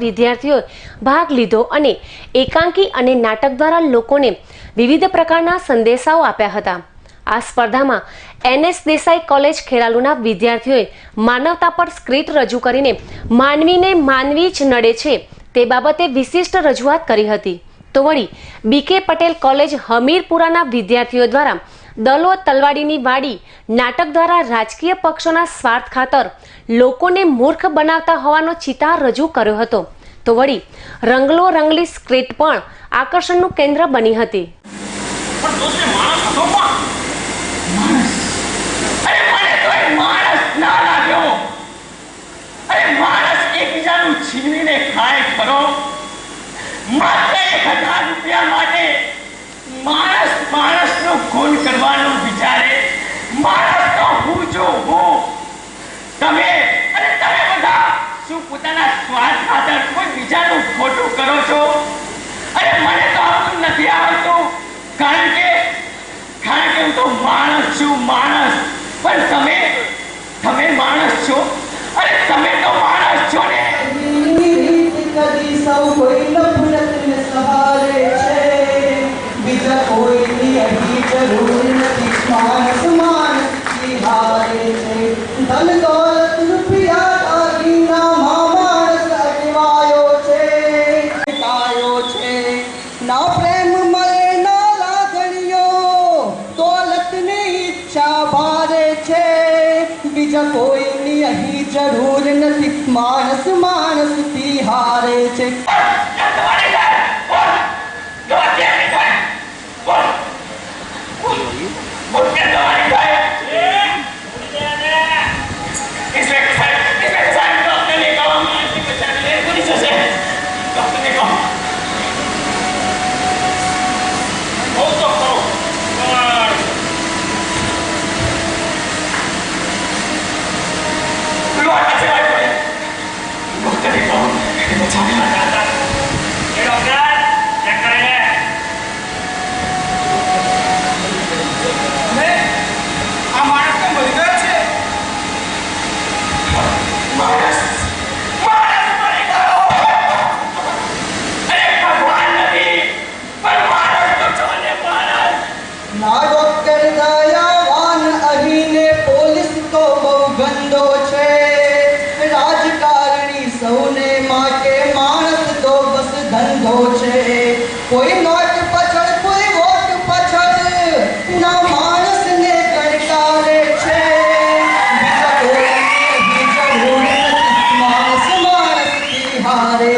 વિદ્યાર્થીઓએ ભાગ લીધો અને એકાંકી અને નાટક દ્વારા લોકોને વિવિધ પ્રકારના સંદેશાઓ આપ્યા હતા. આ સ્પર્ધામાં એનએસ દેસાઈ કોલેજ ખેરાલુના વિદ્યાર્થીઓએ માનવતા પર સ્ક્રિપ્ટ રજૂ કરીને માનવીને માનવી જ નડે છે તે બાબતે વિશિષ્ટ રજૂઆત કરી હતી. તો વળી બીકે પટેલ કોલેજ હમીરપુરાના વિદ્યાર્થીઓ દ્વારા દલો તલવાડીની વાડી નાટક દ્વારા રાજકીય પક્ષોના સ્વાર્થ ખાતર લોકોને મૂર્ખ બનાવતા હોવાનો ચિતાર રજૂ કર્યો હતો. તો વળી રંગલો રંગલી સ્ક્રિપ્ટ પણ આકર્ષણનું કેન્દ્ર બની હતી. માણસ કરવાનું વિચારે માણસ તો હું છું, હું. તમે અને તમે બધા શું પોતાના સ્વાર્થ ખાતર કોઈ બીજાનું ખોટું કરો છો? અરે મને તો આવતું નથી આવડતું કારણ કે કારણ કે હું તો માણસ છું, માણસ. પણ ધન દોલત રૂપિયા માણસ અટવાયો છે. ના પ્રેમ મળે, ના લાગણીઓ, દોલતની ઈચ્છા ભારે છે. બીજા કોઈની અહીં જરૂર નથી. માણસ માણસથી હારે છે. 잘해라.